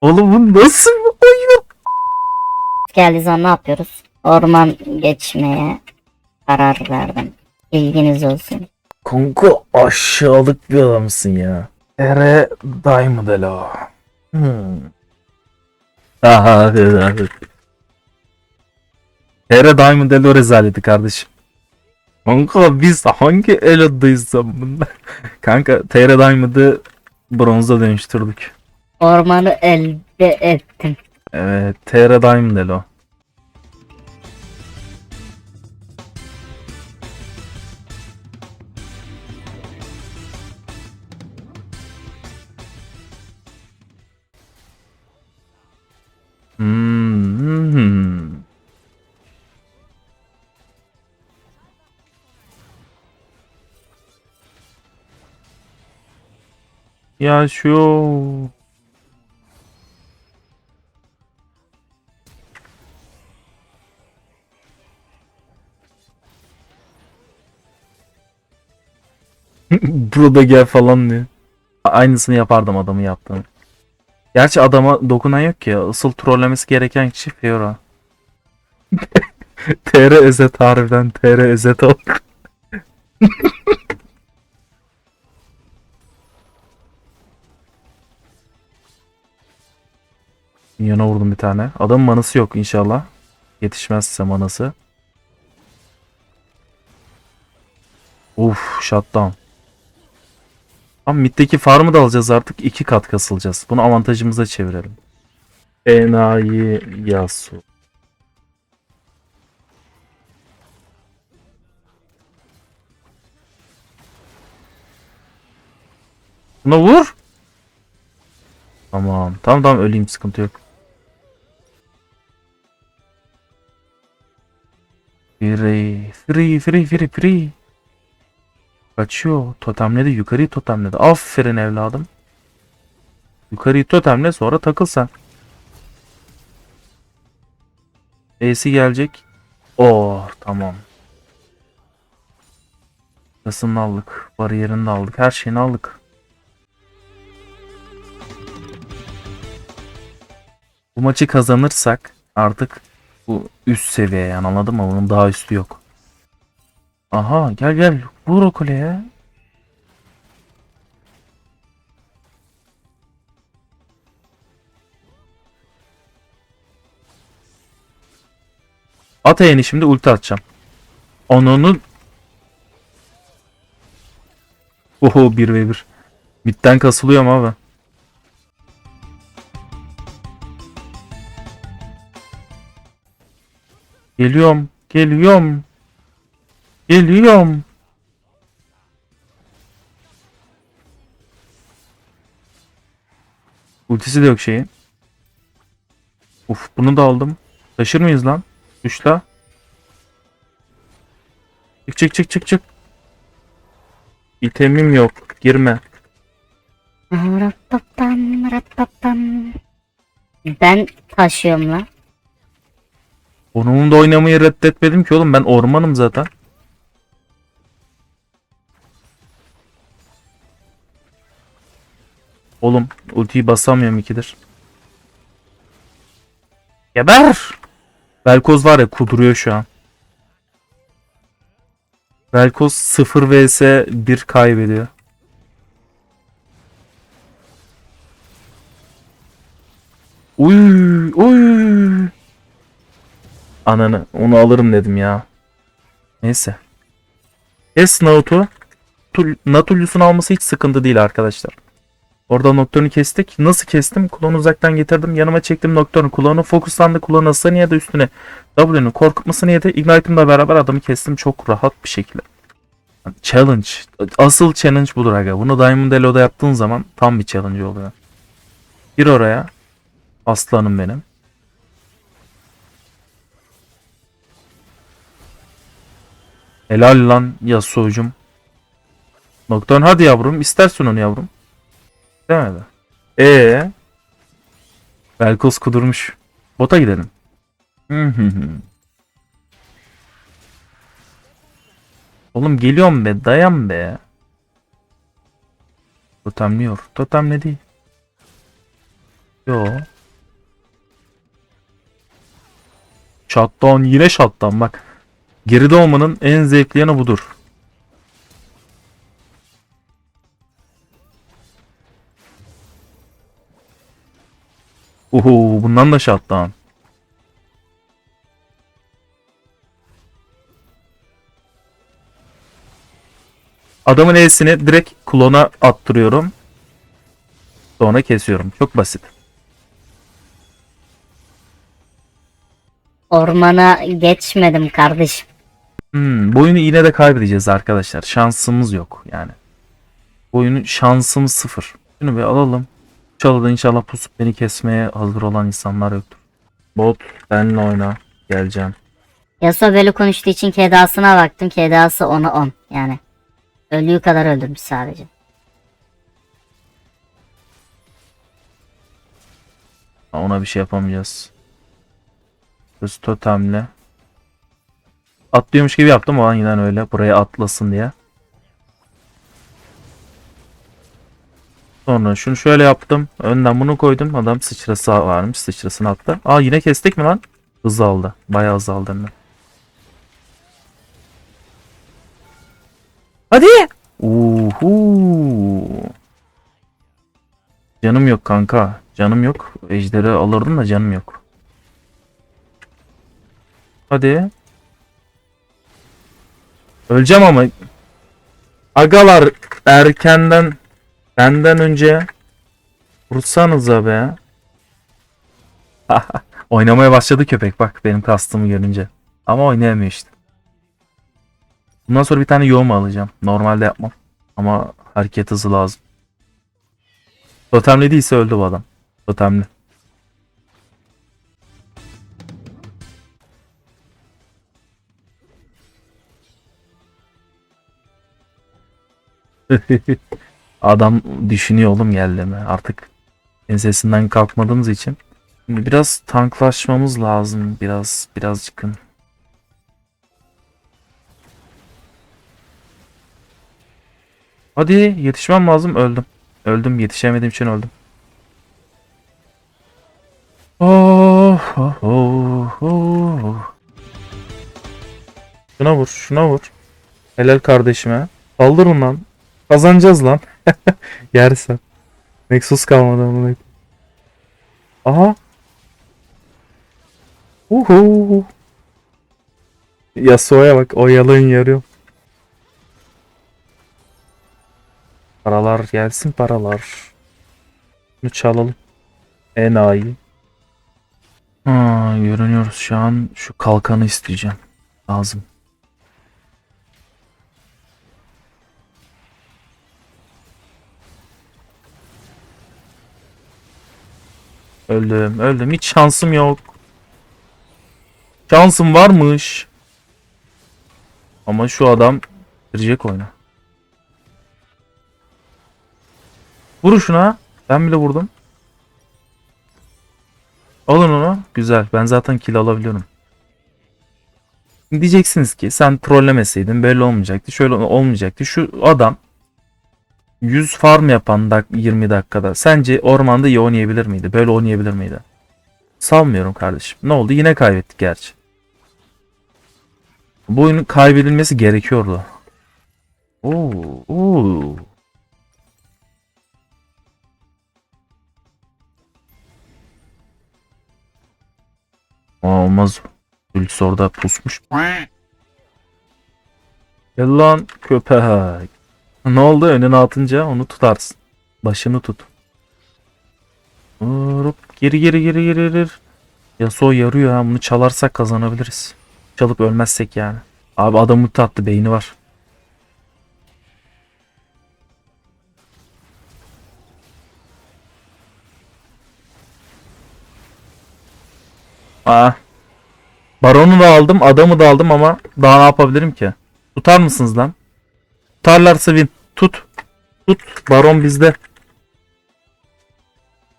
Oğlum bu nasıl bir oyun? Geldiği zaman ne yapıyoruz? Orman geçmeye karar verdim. İlginiz olsun. Kanka aşağılık bir adamsın ya. Ere Diamond Elo. Hmm. Aha evet. Ere Diamond Elo rezaleti kardeşim. Kanka biz hangi Elo'dayız bunda? Kanka TR Diamond'ı bronza dönüştürdük. Ormanı elde ettim. Evet TR Diamond Elo. Hmm. Ya şu Burada gel falan diye. Aynısını yapardım adamı yaptığını. Gerçi adama dokunan yok ki. Asıl trollemesi gereken kişi Fiora. TR özet harbiden TR özet ol. Yana vurdum bir tane. Adamın manası yok inşallah. Yetişmezse manası. Uf shutdown. Ama middeki farmı da alacağız artık. iki kat kasılacağız. Bunu avantajımıza çevirelim. Enayi Yasu. Buna vur. Tamam. Tamam tamam öleyim sıkıntı yok. Free, free, free, free, free. Kaçıyor. Totemledi. Yukarıyı totemledi. Aferin evladım. Yukarıyı totemle sonra takıl sen. E'si gelecek. Oh tamam. Kasını aldık. Bariyerini de aldık. Her şeyini aldık. Bu maçı kazanırsak artık bu üst seviye yani anladın mı? Bunun daha üstü yok. Aha gel gel vur o kuleye. At eğeni şimdi ulti atacağım. Onunu Oho 1v1. Midden kasılıyorum abi. Geliyorum. Geliyorum. Geliyorum. Ultisi de yok şeyin. Uf bunu da aldım. Taşır mıyız lan? Düşla. Çık çık çık çık çık. İtemim yok. Girme. Ben taşıyorum lan. Onunla da oynamayı reddetmedim ki oğlum. Ben ormanım zaten. Oğlum ultiyi basamıyorum ikidir. Geber! Velkoz var ya kuduruyor şu an. Velkoz 0 vs 1 kaybediyor. Uy, uy. Ananı onu alırım dedim ya. Neyse. Kes Naut'u. Tul- Natulius'un alması hiç sıkıntı değil arkadaşlar. Orada Nocturne'u kestik. Nasıl kestim? Kulağını uzaktan getirdim. Yanıma çektim Nocturne'u. Kulağını fokuslandı. Kulağını ısınıyor da üstüne. W'nu korkutması niyeti. Ignite'ımla beraber adamı kestim çok rahat bir şekilde. Challenge. Asıl challenge budur aga. Bunu Diamond Elo'da yaptığın zaman tam bir challenge oluyor. Gir oraya. Aslanım benim. Helal lan Yasuo'cum. Nocturne hadi yavrum. istersin onu yavrum. Demedi. Ee. Velkos kudurmuş. Bota gidelim. Oğlum geliyorum be. Dayan be. Totemliyor. Totemle değil. Yo. Shutdown yine shutdown bak. Geride olmanın en zevkli yanı budur. Uhu bundan da shutdown. Adamın E'sini direkt klona attırıyorum. Sonra kesiyorum. Çok basit. Ormana geçmedim kardeşim. Hmm, bu oyunu yine de kaybedeceğiz arkadaşlar. Şansımız yok yani. Bu oyunun şansımız sıfır. Şunu bir alalım. Çalıda inşallah pusup beni kesmeye hazır olan insanlar yoktur. Bot benle oyna. Geleceğim. Yasuo böyle konuştuğu için kedasına baktım. Kedası 10'a 10 yani. Ölüyü kadar öldürmüş sadece. Ona bir şey yapamayacağız. Göz totemle. Atlıyormuş gibi yaptım ama yine öyle. Buraya atlasın diye. Sonra şunu şöyle yaptım. Önden bunu koydum. Adam sıçrası varmış. Sıçrasını attı. Aa yine kestik mi lan? Hız aldı. Bayağı hız aldı hem de. Hadi. Uhu. Canım yok kanka. Canım yok. Ejderi alırdım da canım yok. Hadi. Öleceğim ama. Agalar erkenden benden önce vursanıza be. Oynamaya başladı köpek bak benim kastımı görünce. Ama oynayamıyor işte. Bundan sonra bir tane yoğun alacağım. Normalde yapmam. Ama hareket hızı lazım. Totemli değilse öldü bu adam. Totemli. Adam düşünüyor oğlum geldi mi? Artık ensesinden kalkmadığımız için. Şimdi biraz tanklaşmamız lazım. Biraz birazcıkın. Hadi yetişmem lazım. Öldüm. Öldüm. Yetişemediğim için öldüm. Oh, oh, oh, oh. Şuna vur, şuna vur. Helal kardeşime. Saldırın lan. Kazanacağız lan. Yersen. Nexus kalmadı amına. Aha. Uhu. Yasuo'ya bak. O yalın yarıyor. Paralar gelsin paralar. Bunu çalalım. Enayi. Ha, görünüyoruz şu an. Şu kalkanı isteyeceğim. Lazım. Öldüm, öldüm. Hiç şansım yok. Şansım varmış. Ama şu adam girecek oyuna. Vurun şuna. Ben bile vurdum. Alın onu. Güzel. Ben zaten kill alabiliyorum. Diyeceksiniz ki sen trollemeseydin böyle olmayacaktı. Şöyle olmayacaktı. Şu adam 100 farm yapan dak 20 dakikada sence ormanda iyi oynayabilir miydi? Böyle oynayabilir miydi? Sanmıyorum kardeşim. Ne oldu? Yine kaybettik gerçi. Bu oyunun kaybedilmesi gerekiyordu. Oo, oo. Olmaz. Ultis orada pusmuş. Gel lan köpek. Ne oldu? Önüne atınca onu tutarsın. Başını tut. Vurup geri geri geri geri geri. Yasuo yarıyor ha. Bunu çalarsak kazanabiliriz. Çalıp ölmezsek yani. Abi adam ulti attı. Beyni var. Aa. Baronu da aldım. Adamı da aldım ama daha ne yapabilirim ki? Tutar mısınız lan? Tutarlarsa win. Tut. Tut. Baron bizde.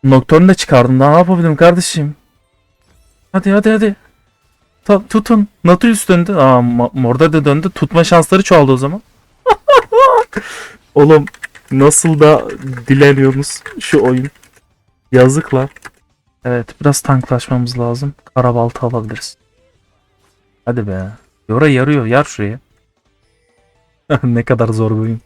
Nocturne'u da çıkardım. Daha ne yapabilirim kardeşim? Hadi hadi hadi. Ta- tutun. Nautilus döndü. Aa Morda da döndü. Tutma şansları çoğaldı o zaman. Oğlum nasıl da dileniyorsunuz şu oyun. Yazık lan. Evet biraz tanklaşmamız lazım. Karabaltı alabiliriz. Hadi be. Yora yarıyor. Yar şuraya. ne kadar zor bir oyun.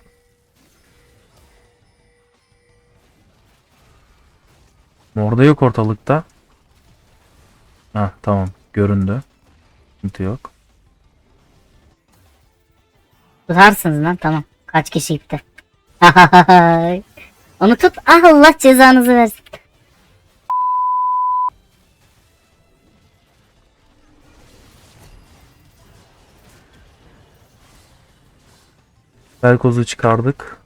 Orada yok ortalıkta. Ha tamam. Göründü. Sıkıntı yok. Tutarsınız lan tamam. Kaç kişi gitti? Onu tut. Ah Allah cezanızı versin. Belkoz'u çıkardık.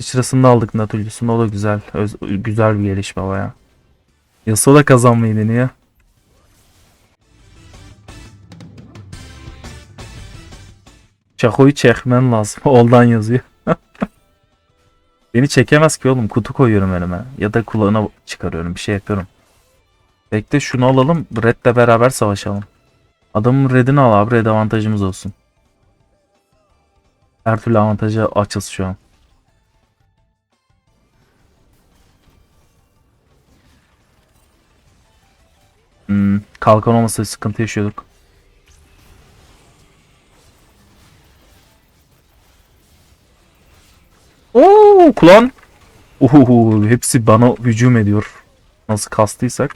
Sıçrasını aldık Natulius'un. O da güzel. Öz- güzel bir gelişme baya. Yasuo da kazanmayı deniyor. Çako'yu çekmen lazım. Oldan yazıyor. Beni çekemez ki oğlum. Kutu koyuyorum önüme. Ya da kulağına çıkarıyorum. Bir şey yapıyorum. Bekle şunu alalım. Red'le beraber savaşalım. Adamın red'ini al abi. Red avantajımız olsun. Her türlü avantaja açız şu an. Hmm, kalkan olmasa sıkıntı yaşıyorduk. Oo, kulağın. Uhu, hepsi bana hücum ediyor. Nasıl kastıysak.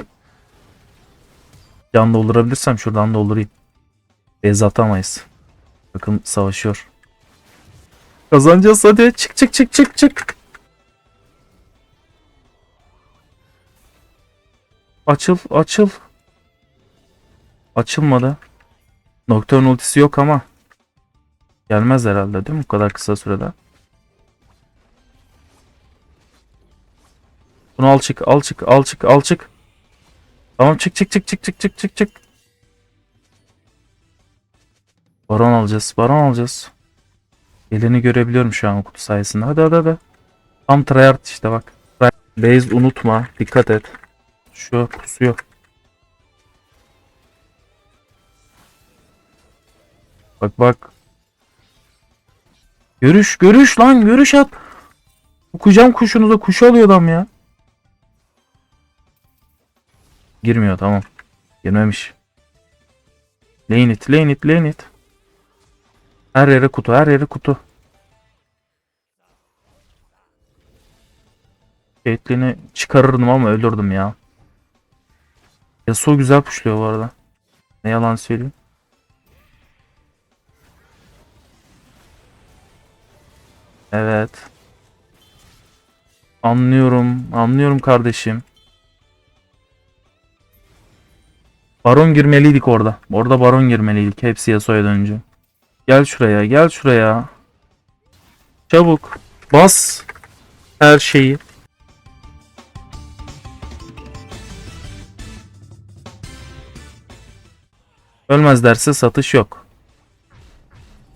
Can doldurabilirsem şuradan doldurayım. Bez atamayız. Bakın savaşıyor. Kazanacağız hadi. Çık çık çık çık çık. Açıl açıl. Açılmadı. Nocturne ultisi yok ama. Gelmez herhalde değil mi bu kadar kısa sürede? Bunu al çık al çık al çık al çık. Tamam çık çık çık çık çık çık çık çık. Baron alacağız baron alacağız. Elini görebiliyorum şu an kutu sayesinde. Hadi hadi hadi. Tam tryhard işte bak. Base unutma. Dikkat et. Şu pusuyor. Bak bak. Görüş görüş lan görüş at. Okuyacağım kuşunuza kuş alıyor adam ya. Girmiyor tamam. Girmemiş. Lane it lane it lane it. Her yere kutu, her yere kutu. Caitlyn'i çıkarırdım ama ölürdüm ya. Yasuo güzel puşluyor bu arada. Ne yalan söyleyeyim. Evet. Anlıyorum, anlıyorum kardeşim. Baron girmeliydik orada. Orada baron girmeliydik. Hepsi Yasuo'ya dönünce. Gel şuraya, gel şuraya. Çabuk. Bas her şeyi. Ölmez derse satış yok.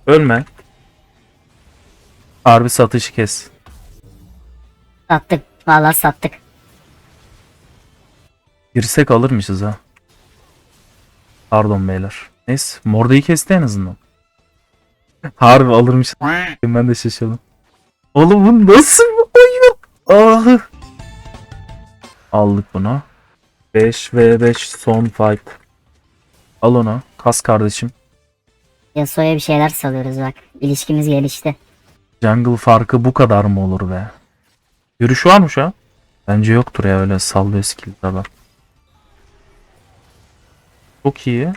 Ölme. Harbi satışı kes. Sattık. Vallahi sattık. Girsek alırmışız ha. Pardon beyler. Neyse. Mordayı kesti en azından. Harbi alırmış. Ben de şaşırdım. Oğlum bu nasıl bir oyun? Ah. Aldık bunu. 5 v 5 son fight. Al onu. Kas kardeşim. Yasuo'ya bir şeyler salıyoruz bak. İlişkimiz gelişti. Jungle farkı bu kadar mı olur be? Yürüyüş var mı şu an? Bence yoktur ya öyle sallıyor skill'lerden. Çok iyi.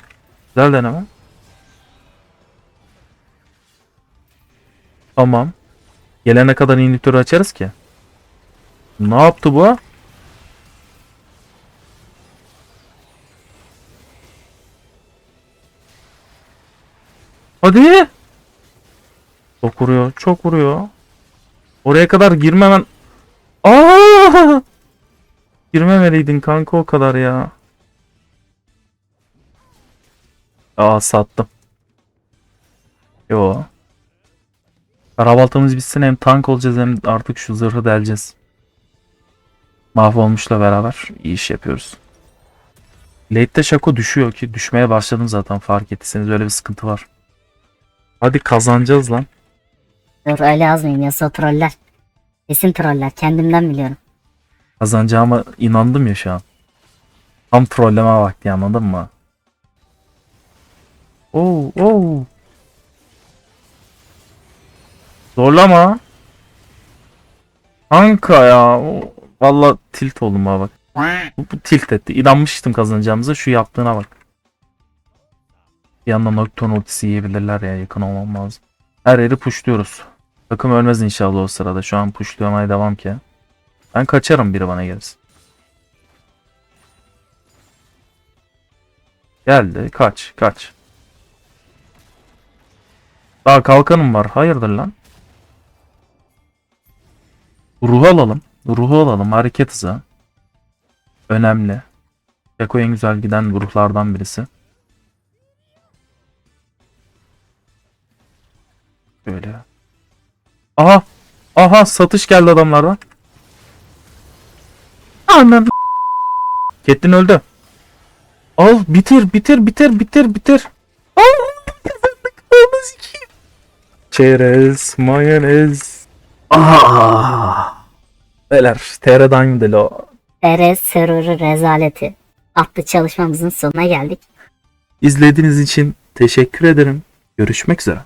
Güzel deneme. Tamam. Gelene kadar inhibitörü açarız ki. Ne yaptı bu? Hadi. Çok vuruyor. Çok vuruyor. Oraya kadar girmemen... Aa! Girmemeliydin kanka o kadar ya. Aa sattım. Yo. Karabaltamız bitsin hem tank olacağız hem artık şu zırhı deleceğiz. Mahvolmuşla beraber iyi iş yapıyoruz. Late'de Şako düşüyor ki düşmeye başladım zaten fark ettiyseniz öyle bir sıkıntı var. Hadi kazanacağız lan. Dur öyle yazmayayım Yasuo troller. Kesin troller. Kendimden biliyorum. Kazanacağıma inandım ya şu an. Tam trolleme vakti anladın mı? Oo, oo. Zorlama. Kanka ya. Valla tilt oldum ha bak. Bu, bu tilt etti. İnanmıştım kazanacağımıza. Şu yaptığına bak. Bir yandan Nocturne ultisi yiyebilirler ya. Yakın olmam lazım. Her yeri pushluyoruz. Takım ölmez inşallah o sırada. Şu an pushlamaya devam ki. Ben kaçarım biri bana gelirse. Geldi. Kaç. Kaç. Daha kalkanım var. Hayırdır lan? Ruhu alalım. Ruhu alalım. Hareket hızı. Önemli. Eko en güzel giden ruhlardan birisi. Böyle. Aha. Aha satış geldi adamlardan. Anan. Kettin öldü. Al bitir bitir bitir bitir bitir. Al. Çerez mayonez. Ah. Beyler TR Diamond o. Erez serverı rezaleti. Adlı çalışmamızın sonuna geldik. İzlediğiniz için teşekkür ederim. Görüşmek üzere.